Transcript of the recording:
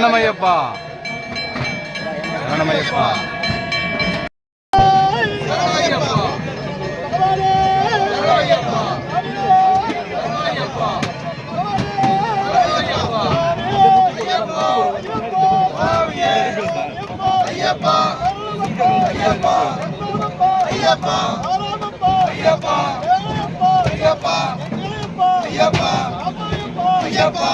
சரணமையப்பா சரணமையப்பா ஐயப்பா